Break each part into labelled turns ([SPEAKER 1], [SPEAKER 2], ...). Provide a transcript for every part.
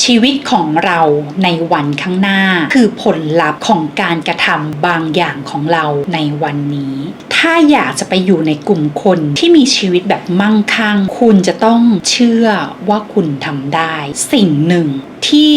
[SPEAKER 1] ชีวิตของเราในวันข้างหน้า คือผลลัพธ์ของการกระทำบางอย่างของเราในวันนี้ ถ้าอยากจะไปอยู่ในกลุ่มคนที่มีชีวิตแบบมั่งคั่ง คุณจะต้องเชื่อว่าคุณทำได้ สิ่งหนึ่งที่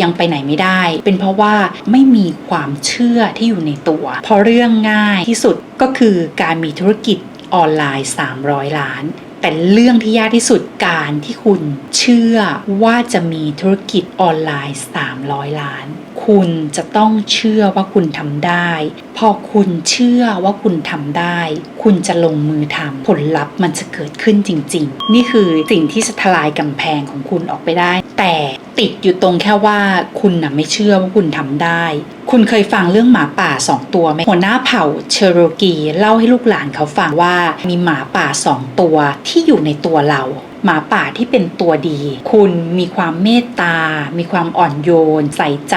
[SPEAKER 1] ยังไปไหนไม่ได้ เป็นเพราะว่าไม่มีความเชื่อที่อยู่ในตัว เพราะเรื่องง่ายที่สุดก็คือการมีธุรกิจออนไลน์ 300 ล้าน แต่เรื่องที่ยากที่สุดการที่คุณเชื่อว่าจะมีธุรกิจออนไลน์ 300 ล้าน คุณจะต้องเชื่อว่าคุณทำได้ พอคุณเชื่อว่าคุณทำได้ คุณจะลงมือทำผลลัพธ์มันจะเกิดขึ้นจริง ๆ นี่คือสิ่งที่จะทลายกำแพงของคุณออกไปได้ แต่ติดอยู่ตรงแค่ว่าคุณน่ะไม่เชื่อว่าคุณทำได้ คุณเคยฟังเรื่องหมาป่าสองตัวไหมหัวหน้าเผ่าเชโรกีเล่าให้ลูกหลานเขาฟังว่ามีหมาป่าสองตัวที่อยู่ในตัวเราหมาป่าที่เป็นตัวดี คุณมีความเมตตา มีความอ่อนโยน ใส่ใจ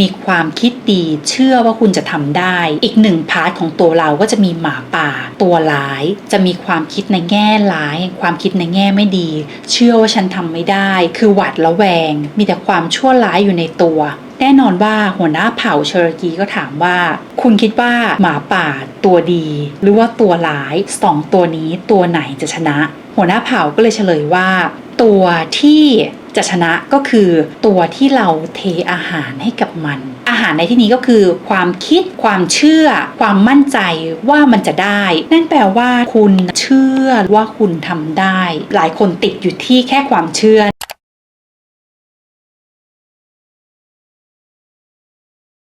[SPEAKER 1] มีความคิดดี เชื่อว่าคุณจะทำได้ อีกหนึ่งพาร์ทของตัวเราก็จะมีหมาป่า ตัวร้าย จะมีความคิดในแง่ร้าย ความคิดในแง่ไม่ดี เชื่อว่าฉันทำไม่ได้ คือหวาดระแวง มีแต่ความชั่วร้ายอยู่ในตัว แน่นอนว่าหัวหน้าเผ่าเชอร์กีก็ถามว่า คุณคิดว่าหมาป่าตัวดี หรือว่าตัวร้ายสองตัวนี้ตัวไหนจะชนะ หัวหน้าเผ่าก็เลยเฉลยว่า ตัวที่จะชนะก็คือตัวที่เราเทอาหารให้กับมัน อาหารในที่นี้ก็คือ ความคิด ความเชื่อ ความมั่นใจว่ามันจะได้ นั่นแปลว่าคุณเชื่อว่าคุณทำได้ หลายคนติดอยู่ที่แค่ความเชื่อ